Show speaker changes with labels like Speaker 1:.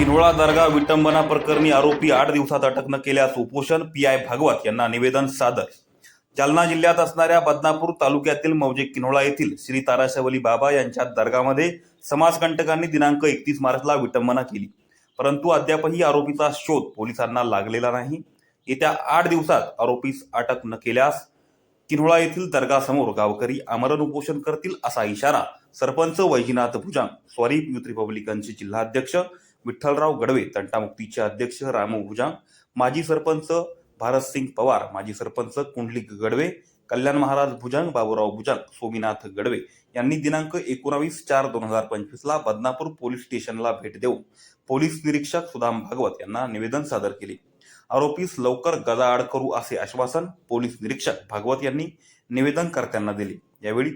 Speaker 1: किनोळा दर्गा विटंबना प्रकरणी आरोपी आठ दिवसात अटक न केल्यास उपोषण पी आय भागवत यांना निवेदन सादर. जालना जिल्ह्यात असणाऱ्या बदनापूर तालुक्यातील मौजे किनोळा येथील श्री ताराशवली बाबा यांच्या दर्गामध्ये समाजकंटकांनी दिनांक एकतीस मार्चला विटंबना केली. परंतु अद्यापही आरोपीचा शोध पोलिसांना लागलेला नाही. येत्या आठ दिवसात आरोपीस अटक न केल्यास किन्होळा येथील दर्गासमोर गावकरी आमरण उपोषण करतील असा इशारा सरपंच वैजनाथ भुजांग स्वरीप युथ रिपब्लिकनचे जिल्हाध्यक्ष विठ्ठलराव गडवे तंटामुक्तीचे अध्यक्ष रामू भुजांग माजी सरपंच भारतसिंग पवार माजी सरपंच कुंडलिक गडवे कल्याण महाराज भुजांग बाबूराव भुजांग सोमीनाथ गडवे यांनी दिनांक एकोणावीस चार दोन हजार पंचवीसला बदनापूर पोलीस स्टेशनला भेट देऊन पोलीस निरीक्षक सुदाम भागवत यांना निवेदन सादर केले. आरोपीस लवकर गजाआड करू असे आश्वासन पोलीस निरीक्षक भागवत यांनी निवेदनकर्त्यांना दिले. यावेळी